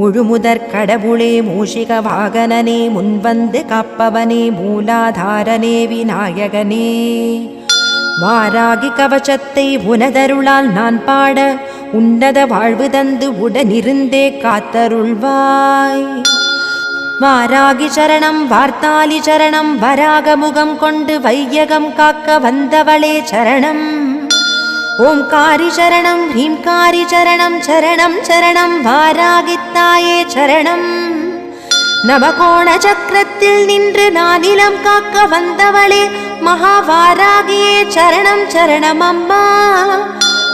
முழுமுதற் கடவுளே மூஷிக வாகனனே முன்வந்து காப்பவனே மூலாதாரனே விநாயகனே. வாராகி கவசத்தை உனதருளால் நான் பாட உன்னத வாழ்வு தந்து உடனிருந்தே காத்தருள்வாய். வாராகி சரணம் வார்த்தாலி சரணம் வராக முகம் கொண்டு வையகம் காக்க வந்தவளே சரணம். ஓம்காரி சரணம் ஹ்ரீம்காரி சரணம் சரணம் சரணம் வாராகித்தாயே சரணம். நவகோண சக்கரத்தில் நின்று நானிலம் காக்க வந்தவளே மகாவாராகியே சரணம் சரணம் அம்மா.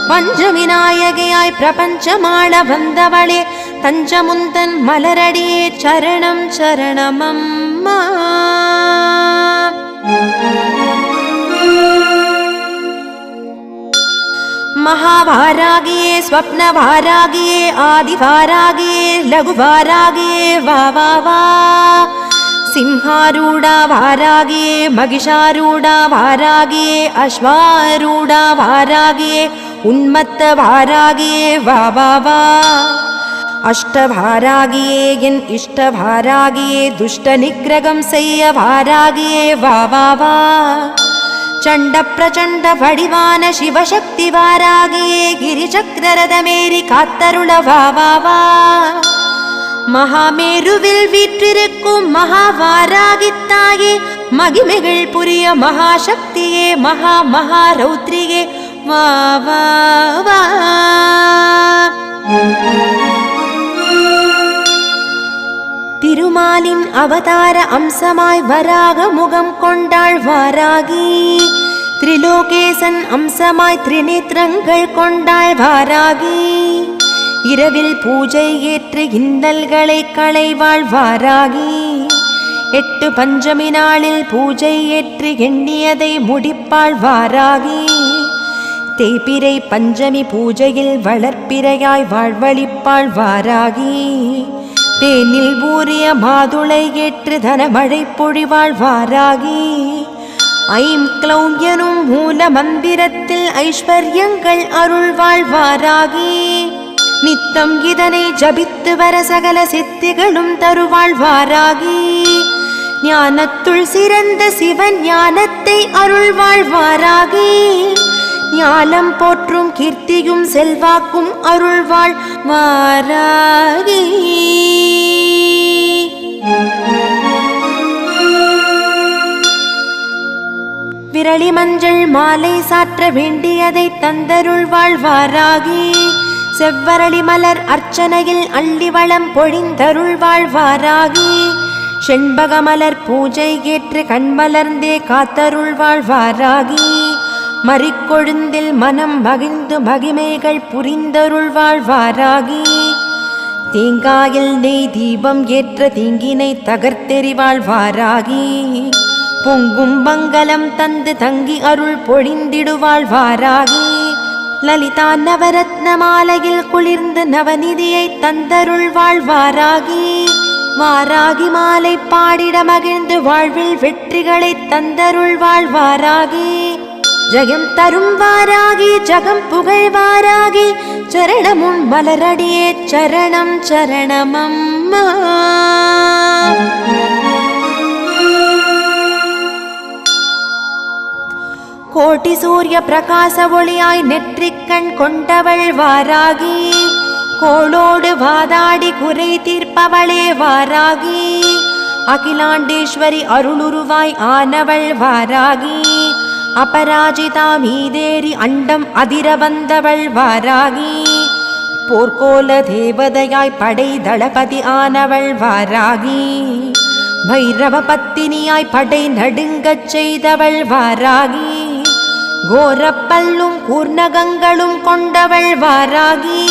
பஞ்சவிநாயகியாய் பிரபஞ்சமாள வந்தவளே தஞ்சமுந்தன் மலரடியே சரணம் சரணம் அம்மா. മഹാഭാരാഗിയെ സ്വപ്നഭാരാഗിയെ ആദിഭാരാഗിയെ ലഘുഭാരാഗിയെ വാ വാ വാ. സിംഹാരൂഢ ഭാരാഗിയെ മഹിഷാരൂഢ ഭാരാഗിയെ അശ്വാരൂഢ ഭാരാഗിയെ ഉന്മത്ത ഭാരാഗിയെ വാ വാ. അഷ്ടഭാരാഗിയേ എൻ ഇഷ്ടഭാരാഗിയേ ദുഷ്ടനിഗ്രഹം ചെയ്യ ഭാരാഗിയേ വാ വാ വാ. சண்ட பிரச்சண்ட வடிவான சிவசக்தி வாராகியே கிரிசக்கரதமேறி காத்தருள வா மகாமேருவில் வீற்றிருக்கும் மகாவாராகித்தாயே மகிமைகள் புரிய மகாசக்தியே மகா மகா ரௌத்ரியே. வா வா. திருமாலின் அவதார அம்சமாய் வராக முகம் கொண்டாள் வாராகி. திரிலோகேசன் அம்சமாய் திரிநேத்திரங்கள் கொண்டாள் வாராகி. இரவில் பூஜை ஏற்று இன்னல்களை களைவாள் வாராகி. எட்டு பஞ்சமி நாளில் பூஜை ஏற்று எண்ணியதை முடிப்பாள் வாராகி. தேய்பிரை பஞ்சமி பூஜையில் வளர்ப்பிரையாய் வாழ்வழிப்பாள் வாராகி. தேனில் ஊறிய மாதுளை ஏற்று தனமழை பொழிவாள் வாராகி ஐம் க்ளௌம் எனும் மூல மந்திரத்தில் ஐஸ்வர்யங்கள் அருள் வாழ்வாராகி நித்தம் இதனை ஜபித்து வர சகல சித்திகளும் தருவாழ்வாராகி. ஞானத்துள் சிறந்த சிவன் ஞானத்தை அருள் வாழ்வாராகி ஞானம் போற்றும் கீர்த்தியும் செல்வாக்கும் அருள்வாள் வாராகி விரலி மஞ்சள் மாலை சாற்ற வேண்டியதை தந்தருள்வாள் வாராகி. செவ்வரளி மலர் அர்ச்சனையில் அள்ளி வளம் பொழிந்தருள்வாள் வாராகி. செண்பகமலர் பூஜை ஏற்று கண்மலர்ந்தே காத்தருள்வாள் வாராகி. மறிக்கொழுந்தில் மனம் மகிழ்ந்து மகிமைகள் புரிந்தருள் வாராகி தேங்காயில் நெய் தீபம் ஏற்ற தீங்கினை தகர்த்தெறிவாள் வாராகி பொங்கும் மங்கலம் தந்து தங்கி அருள் பொழிந்திடுவாள் வாராகி லலிதா நவரத்ன மாலையில் குளிர்ந்து நவநிதியை தந்தருள் வாராகி வாராகி மாலை பாடிட மகிழ்ந்து வாழ்வில் வெற்றிகளை தந்தருள் வாராகி ஜெயம் தரும் வாராகி ஜகம் புகழ் வாராகி சரணமுன் மலரடியே சரணம் சரணமம்மா. கோட்டி சூரிய பிரகாச ஒளியாய் நெற்றிக்கண் கொண்டவள் வாராகி கோளோடு வாதாடி குறை தீர்ப்பவளே வாராகி அகிலாண்டேஸ்வரி அருளுருவாய் ஆனவள் வாராகி. அபராஜிதா மீதேறி அண்டம் அதிர வந்தவள் வாராகி. போர்க்கோல தேவதையாய் படை தளபதி ஆனவள் வாராகி. பைரவ பத்தினியாய் படை நடுங்கச் செய்தவள் வாராகி. கோரப்பல்லும் கூர்ணகங்களும் கொண்டவள் வாராகி.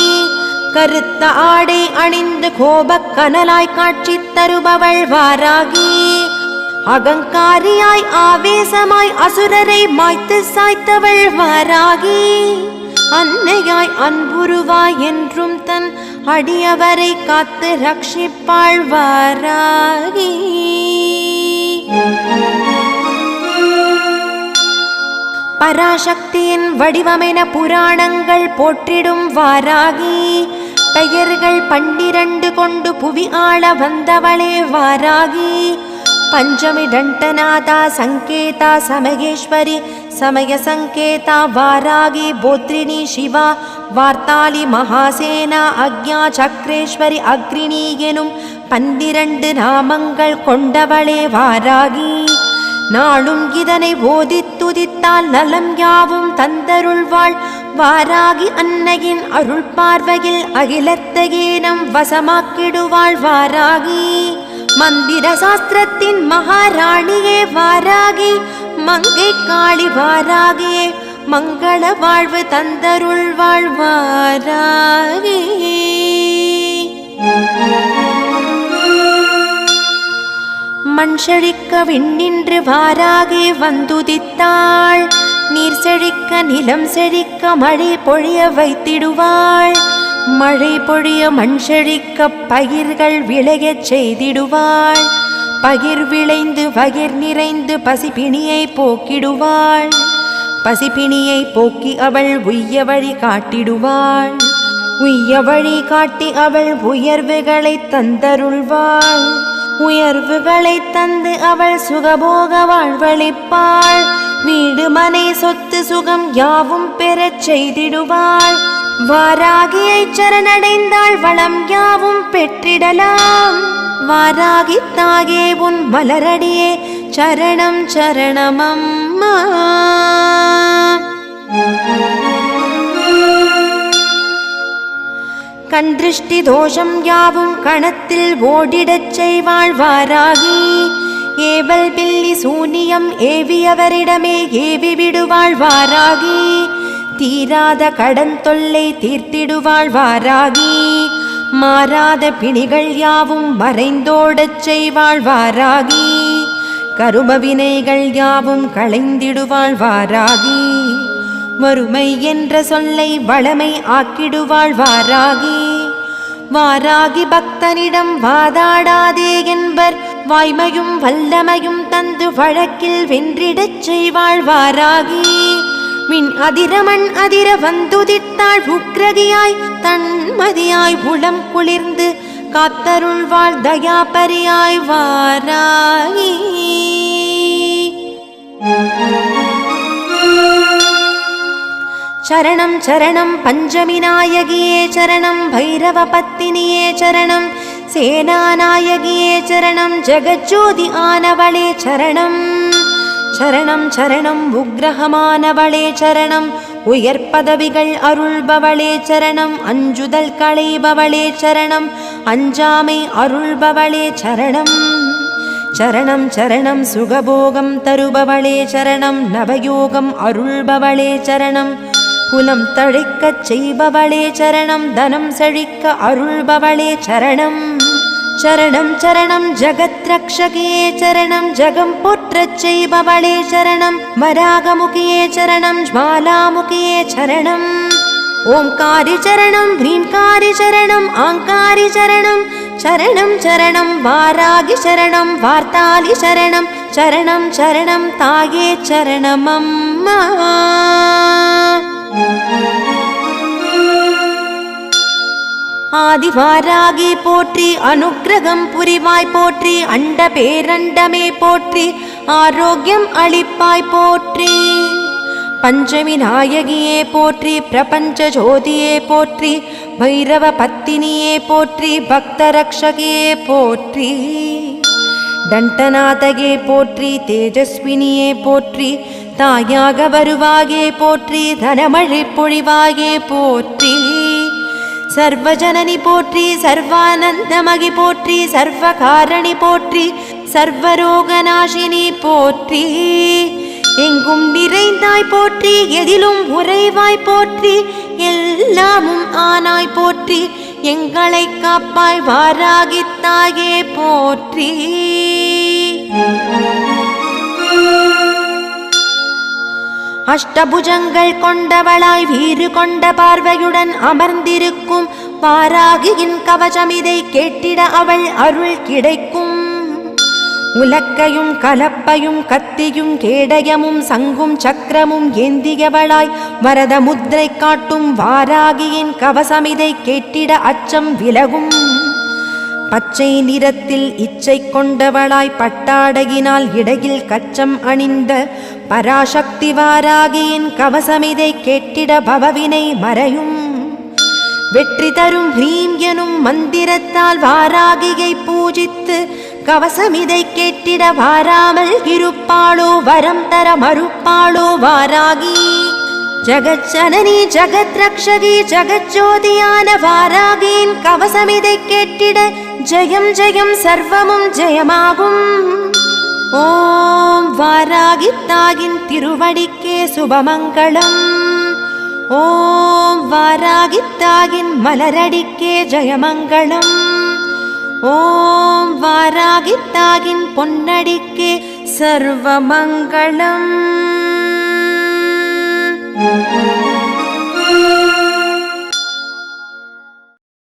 கருத்த ஆடை அணிந்து கோபக் கனலாய் காட்சி தருபவள் வாராகி. அகங்காரியாய் ஆவேசமாய் அசுரரை மாய்த்து சாய்த்தவள் வாராகி. அன்னையாய் அன்புருவாய் என்றும் தன் அடியவரை காத்து ரட்சிப்பாள் வாராகி. பராசக்தியின் வடிவமென புராணங்கள் போற்றிடும் வாராகி. பெயர்கள் பன்னிரண்டு கொண்டு புவி ஆள வந்தவளே வாராகி. பஞ்சமி தண்டநாதா சங்கேதா சமகேஸ்வரி சமய சங்கேதா வாராகி போத்ரிணி சிவா வார்த்தாளி மகாசேனா அக்ஞா சக்ரேஸ்வரி அக்ரிணி எனும் பன்னிரண்டு நாமங்கள் கொண்டவளே வாராகி. நாளும் இதனை ஓதித்துதித்தால் நலம் யாவும் தந்தருள்வாள். வாராகி அன்னையின் அருள் பார்வையில் அகிலத்தையே நம் வசமாக்கிடுவாள் வாராகி. மந்திர சாஸ்திரத்தின் மகாராணியே வாராகி மங்கை காளி வாராகியே மங்கள வாழ்வு தந்தருள் வாழ்வாராகி. மண் செழிக்க விண்ணின்று வாராகி வந்துதித்தாள் நீர் செழிக்க நிலம் செழிக்க மழை பொழிய வைத்திடுவாள் மழை பொழிய மண் செழிக்க பயிர்கள் விளையச் செய்திடுவாள். பகிர் விளைந்து பகிர் நிறைந்து பசிப்பிணியை போக்கிடுவாள். பசிப்பிணியை போக்கி அவள் உய்ய வழி காட்டிடுவாள். உய்ய வழி காட்டி அவள் உயர்வுகளை தந்தருள்வாள். உயர்வுகளை தந்து அவள் சுகபோக வாழ்வளிப்பாள். வீடு மனை சொத்து சுகம் யாவும் பெறச் செய்திடுவாள். வாராகியை சரணடைந்தாள் வளம் யாவும் பெற்றிடலாம். வாராகி தாகே உன் மலரடியே சரணம் சரணமம்மா. கண் திருஷ்டி தோஷம் யாவும் கணத்தில் ஓடிடச் செய்வாள் வாராகி. ஏவல் பில்லி சூனியம் ஏவியவரிடமே ஏவி விடுவாள் வாராகி. தீராத கடன் தொல்லை தீர்த்திடுவாள் வாராகி. மாறாத பிணிகள் யாவும் மறைந்தோடச் செய்வாள் வாராகி. கரும வினைகள் யாவும் களைந்திடுவாள் வாராகி. வறுமை என்ற சொல்லை வளமை ஆக்கிடுவாள் வாராகி. வாராகி பக்தனிடம் வாதாடாதே என்பர் வாய்மையும் வல்லமையும் தந்து வழக்கில் வென்றிடச் செய்வாள் வாராகி. மின் அதிரமண் அதிர வந்துதித்தாள் உக்ரகியாய் தன்மதியாய் உளம் குளிர்ந்து காத்தருள்வாள் தயாபரியாய் வாராகி சரணம் சரணம் பஞ்சமி நாயகியே சரணம் பைரவ பத்தினியே சரணம் சேனாநாயகியே சரணம் ஜெகஜோதி ஆனவளே சரணம். சரணம் சரணம் உக்ரகமானவளே சரணம். உயர் பதவிகள் அருள்பவளே சரணம். அஞ்சுதல் களைபவளே சரணம். அஞ்சாமை அருள்பவளே சரணம். சரணம் சரணம் சுகபோகம் தருபவளே சரணம். நவயோகம் அருள்பவளே சரணம். குலம் தழைக்கச் செய்பவளே சரணம். தனம் செழிக்க அருள்பவளே சரணம். சரணம் சரணம் ஜகத் ரக்ஷகியே சரணம் ஜகம் போற்றச் செய்பவளே சரணம் வராகமுகியே சரணம் ஜ்வாலாமுகியே சரணம். ஓம்காரி சரணம் ஹ்ரீம்காரி சரணம் ஆங்காரி சரணம் சரணம் சரணம் வாராகி சரணம் வார்த்தாலி சரணம் சரணம் சரணம் தாயே சரணம் அம்மா ஆதிவாராகி போற்றி அனுக்கிரகம் புரிவாய் போற்றி அண்ட பேரண்டமே போற்றி ஆரோக்கியம் அளிப்பாய் போற்றி. பஞ்சமி நாயகியே போற்றி பிரபஞ்ச ஜோதியே போற்றி பைரவ பத்தினியே போற்றி பக்தரக்ஷகியே போற்றி. தண்டநாதகே போற்றி தேஜஸ்வினியே போற்றி தாயாக வருவாகே போற்றி தனமழை பொழிவாகே போற்றி. சர்வஜனனி போற்றி சர்வானந்தமகி போற்றி சர்வகாரணி போற்றி சர்வரோகநாசினி போற்றி. எங்கும் நிறைந்தாய் போற்றி எதிலும் உறைவாய் போற்றி எல்லாமும் ஆனாய் போற்றி எங்களை காப்பாய் வாராகித்தாயே போற்றி. அஷ்டபுஜங்கள் கொண்டவளாய் வீறு கொண்ட பார்வையுடன் அமர்ந்திருக்கும் பாராகியின் கவசம் இதை கேட்டிட அவள் அருள் கிடைக்கும். உலக்கையும் கலப்பையும் கத்தியும் கேடயமும் சங்கும் சக்கரமும் ஏந்தியவளாய் வரத முத்திரை காட்டும் வாராகியின் கவசமிதை கேட்டிட அச்சம் விலகும். பச்சை நிறத்தில் இச்சை கொண்டவளாய் பட்டாடகினால் இடையில் கச்சம் அணிந்த பராசக்தி வாராகியின் கவசமிதை கேட்டிட பவவினை மறையும். வெற்றி தரும் ஹ்ரீம் எனும் மந்திரத்தால் வாராகியை பூஜித்து கவசமிதை கேட்டிட வாராமல் இருப்பாளோ வரம் தர மறுப்பாளோ வாராகி. ஜகஜனனி ஜகத் ரக்ஷகி ஜகஜோதியான வாராகியின் கவசமிதை கேட்டிட ஜெயம் ஜெயம் சர்வமும் ஜெயமாகும். ஓம் வாராகி திருவடிக்கே சுபமங்களம் ஓம் வாராகி மலரடிக்கே ஜெயமங்களம் ஓம் வாராகி பொன்னடிக்கே சர்வமங்களம் Thank you.